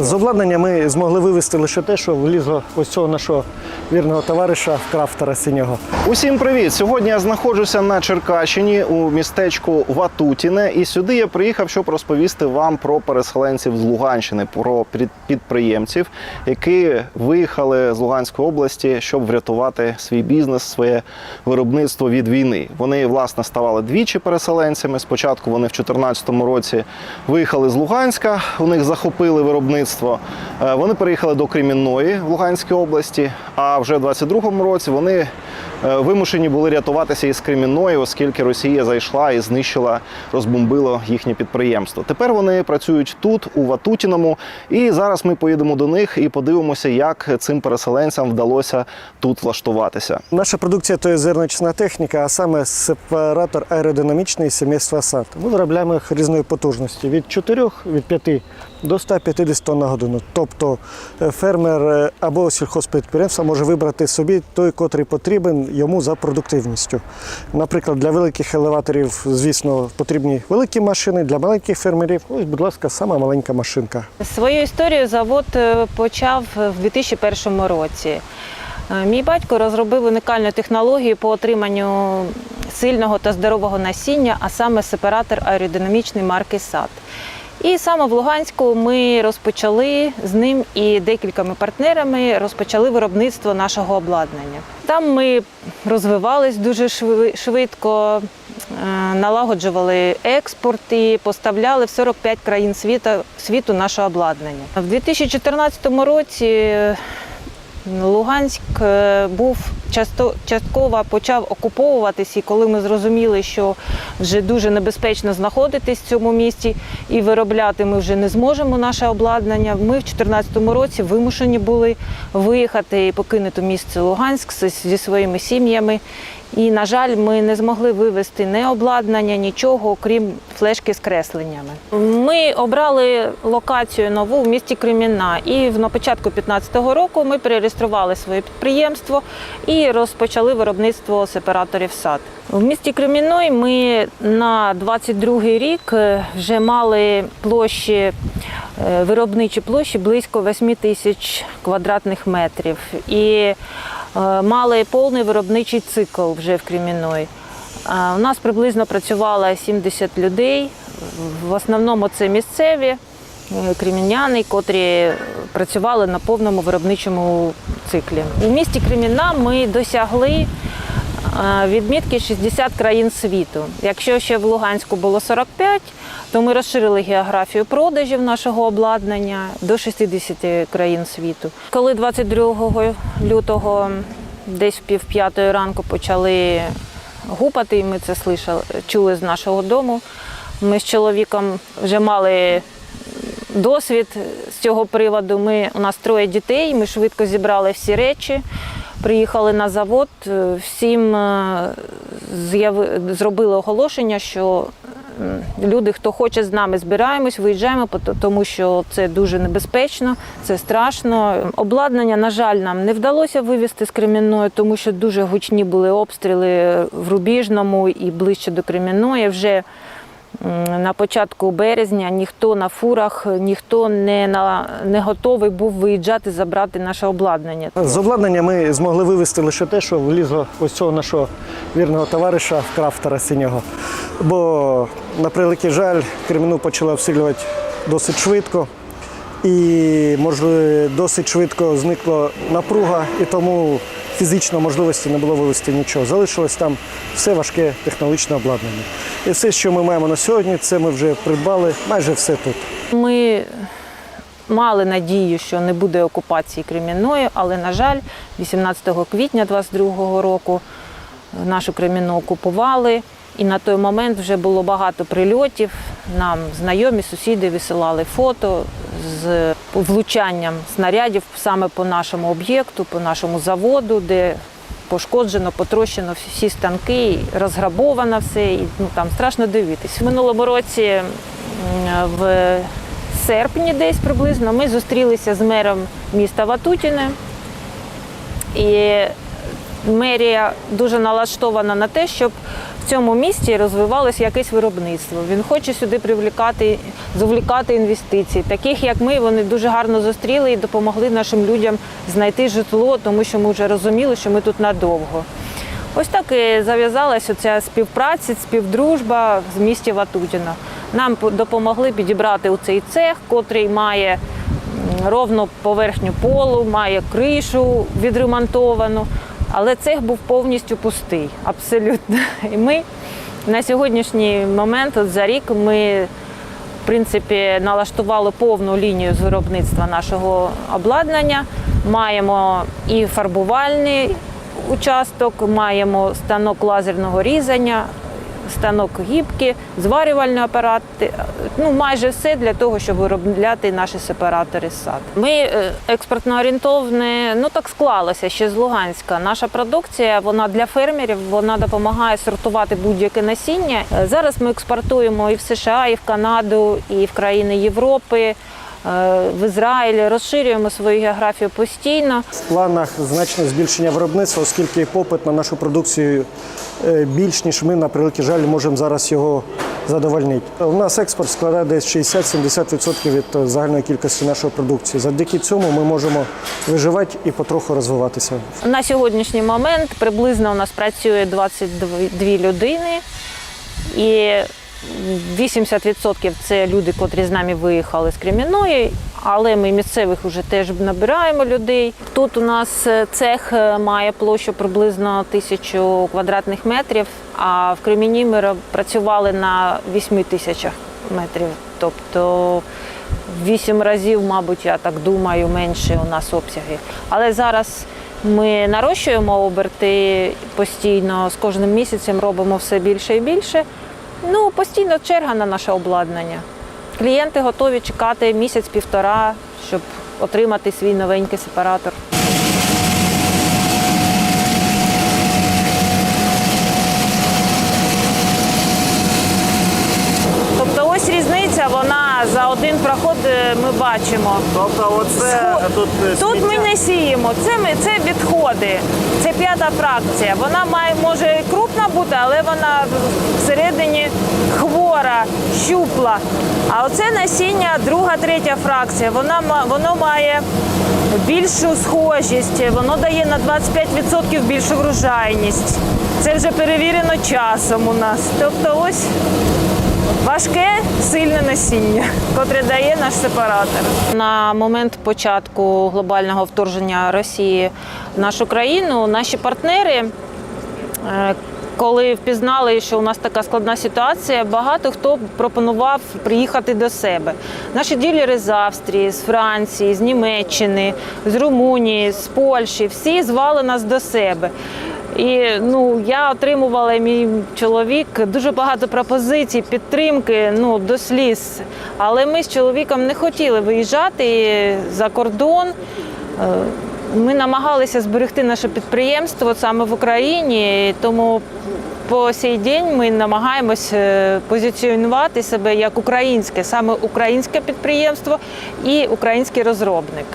З обладнання ми змогли вивезти лише те, що влізло ось цього нашого вірного товариша, крафтера синього. Усім привіт! Сьогодні я знаходжуся на Черкащині у містечку Ватутіне, і сюди я приїхав, щоб розповісти вам про переселенців з Луганщини, про під- підприємців, які виїхали з Луганської області, щоб врятувати свій бізнес, своє виробництво від війни. Вони власне ставали двічі переселенцями. Спочатку вони в 2014 році виїхали з Луганська, у них захопили виробництво. Е, Вони переїхали до Кремінної в Луганській області. А вже в 22-му році вони е, вимушені були рятуватися із Кремінної, оскільки Росія зайшла і знищила, розбомбила їхнє підприємство. Тепер вони працюють тут, у Ватутіному, і зараз ми поїдемо до них і подивимося, як цим переселенцям вдалося тут влаштуватися. Наша продукція то є зерночна техніка, а саме сепаратор аеродинамічний сімейства САД. Ми виробляємо їх різної потужності від 4, від 5 до 150 тонн на годину. Тобто е, фермер е, або сільхозпідприємство може вибрати собі той, котрий потрібен йому за продуктивністю. Наприклад, для великих елеваторів, звісно, потрібні великі машини, для маленьких фермерів, ось, будь ласка, сама маленька машинка. Свою історію завод е, почав в 2001 році. Мій батько розробив унікальну технологію по отриманню сильного та здорового насіння, а саме сепаратор аеродинамічної марки САД. І саме в Луганську ми розпочали з ним і декількома партнерами розпочали виробництво нашого обладнання. Там ми розвивались дуже шви- швидко, е, налагоджували експорт і поставляли в 45 країн світу, світу наше обладнання. В 2014 році Луганськ е, був частково почав окуповуватись, і коли ми зрозуміли, що вже дуже небезпечно знаходитись в цьому місті і виробляти ми вже не зможемо наше обладнання. Ми в 2014 році вимушені були виїхати і покинути місце Луганськ зі- своїми сім'ями. І, на жаль, ми не змогли вивезти не обладнання, нічого, окрім флешки з кресленнями. Ми обрали локацію нову в місті Кремінна. І на початку 2015 року ми перереєстрували своє підприємство і розпочали виробництво сепараторів САД. В місті Кремінної ми на 22 рік е, вже мали площі, е, виробничі площі близько 8 тисяч квадратних метрів. І е, мали повний виробничий цикл вже в Кремінної. А У нас приблизно працювало 70 людей. В основному це місцеві креміняни, котрі працювали на повному виробничому циклі. У місті Кремінна ми досягли е, відмітки 60 країн світу. Якщо ще в Луганську було 45, то ми розширили географію продажів нашого обладнання до 60 країн світу. Коли 22 лютого, десь пів п'ятої ранку, почали гупати, і ми це слышали, чули з нашого дому. Ми з чоловіком вже мали досвід з цього приводу. Ми, у нас троє дітей, ми швидко зібрали всі речі, приїхали на завод, е, всім е, зробили оголошення, що люди, хто хоче з нами, збираємось, виїжджаємо, тому що це дуже небезпечно, це страшно. Обладнання, на жаль, нам не вдалося вивезти з Кремінної, тому що дуже гучні були обстріли в Рубіжному і ближче до Кремінної. Вже на початку березня ніхто на фурах, ніхто не, на, не готовий був виїжджати, забрати наше обладнання. З обладнання ми змогли вивезти лише те, що влізло ось цього нашого вірного товариша, крафтера синього. Бо, на превеликий жаль, Креміну почала обстрілювати досить швидко. І, можливо, досить швидко зникла напруга, і тому фізично можливості не було вивезти нічого. Залишилось там все важке технологічне обладнання. І все, що ми маємо на сьогодні, це ми вже придбали майже все тут. Ми мали надію, що не буде окупації Кремінної, але, на жаль, 18 квітня 22 року нашу Кремінну окупували. І на той момент вже було багато прильотів. Нам знайомі сусіди висилали фото з влучанням снарядів саме по нашому об'єкту, по нашому заводу, де пошкоджено, потрощено всі станки, розграбовано все. І, ну, там страшно дивитись. В минулому році в серпні десь приблизно ми зустрілися з мером міста Ватутіне. І мерія дуже налаштована на те, щоб цьому місті розвивалося якесь виробництво. Він хоче сюди привлікати, завлікати інвестиції. Таких як ми, вони дуже гарно зустріли і допомогли нашим людям знайти житло, тому що ми вже розуміли, що ми тут надовго. Ось так і зав'язалася ця співпраця, співдружба в місті Ватутіно. Нам допомогли підібрати у цей цех, котрий має ровну поверхню полу, має кришу відремонтовану. Але цех був повністю пустий, абсолютно. І ми на сьогоднішній момент, от за рік, ми в принципі налаштували повну лінію з виробництва нашого обладнання. Маємо і фарбувальний участок, маємо станок лазерного різання, станок гібки, зварювальний апарат. Ну майже все для того, щоб виробляти наші сепаратори з сад. Ми е, експортно орієнтовні, ну так склалося ще з Луганська. Наша продукція вона для фермерів, вона допомагає сортувати будь-яке насіння. Е, Зараз ми експортуємо і в США, і в Канаду, і в країни Європи. Е, В Ізраїль розширюємо свою географію постійно. В планах значне збільшення виробництва, оскільки попит на нашу продукцію е, більш ніж ми на превеликий жаль можемо зараз його задовольнити. У нас експорт складає десь 60-70% від е, загальної кількості нашої продукції. Завдяки цьому ми можемо виживати і потроху розвиватися. На сьогоднішній момент приблизно у нас працює 22 людини, і 80% це люди, котрі з нами виїхали з Кремінної, але ми місцевих вже теж набираємо людей. Тут у нас е, цех е, має площу приблизно тисячу квадратних метрів, а в Креміні ми працювали на 8 тисячах метрів. Тобто вісім разів, мабуть, я так думаю, менше у нас обсяги. Але зараз ми нарощуємо оберти постійно, з кожним місяцем робимо все більше і більше. Ну, постійно черга на наше обладнання. Клієнти готові чекати місяць-півтора, щоб отримати свій новенький сепаратор. Тобто ось різниця, за один проход е, ми бачимо. Тобто, оце Схо- Тут ми не сіємо, це ми це відходи. Це п'ята фракція. Вона має може крупна бути, але вона всередині хвора, щупла. А оце насіння, друга, третя фракція. Вона воно має більшу схожість, воно дає на 25% більшу врожайність. Це вже перевірено часом у нас. Тобто, ось Важке, сильне насіння, котре дає наш сепаратор. На момент початку глобального вторгнення Росії в нашу країну наші партнери, е, коли впізнали, що у нас така складна ситуація, багато хто пропонував приїхати до себе. Наші ділери з Австрії, з Франції, з Німеччини, з Румунії, з Польщі всі звали нас до себе. І ну я отримувала мій чоловік дуже багато пропозицій, підтримки ну до сліз. Але ми з чоловіком не хотіли виїжджати за кордон. Е, Ми намагалися зберегти наше підприємство саме в Україні, тому по сей день ми намагаємось е, позиціонувати себе як українське, саме українське підприємство і український розробник.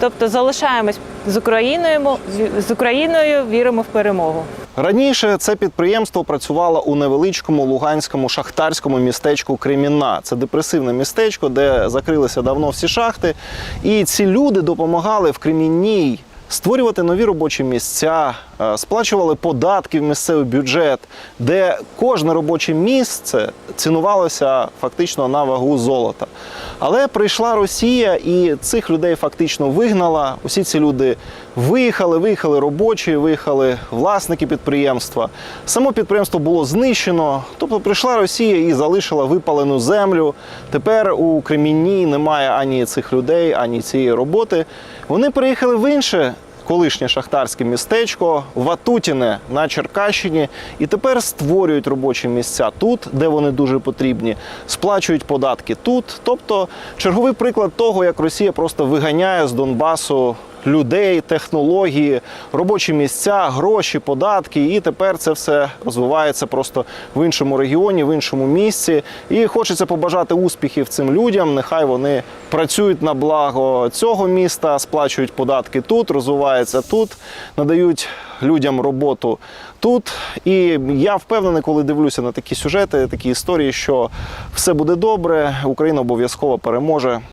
Тобто залишаємось з Україною, з Україною віримо в перемогу. Раніше це підприємство працювало у невеличкому луганському шахтарському містечку Кремінна. Це депресивне містечко, де закрилися давно всі шахти. І ці люди допомагали в Кремінній створювати нові робочі місця, е, сплачували податки в місцевий бюджет, де кожне робоче місце цінувалося фактично на вагу золота. Але прийшла Росія і цих людей фактично вигнала. Усі ці люди виїхали, виїхали робочі, виїхали власники підприємства. Само підприємство було знищено. Тобто прийшла Росія і залишила випалену землю. Тепер у Кремінні немає ані цих людей, ані цієї роботи. Вони переїхали в інше колишнє шахтарське містечко Ватутіне на Черкащині, і тепер створюють робочі місця тут, де вони дуже потрібні, сплачують податки тут. Тобто черговий приклад того, як Росія просто виганяє з Донбасу людей, технології, робочі місця, гроші, податки. І тепер це все розвивається просто в іншому регіоні, в іншому місці. І хочеться побажати успіхів цим людям. Нехай вони працюють на благо цього міста, сплачують податки тут, розвиваються тут, надають людям роботу тут. І я впевнений, коли дивлюся на такі сюжети, такі історії, що все буде добре, Україна обов'язково переможе.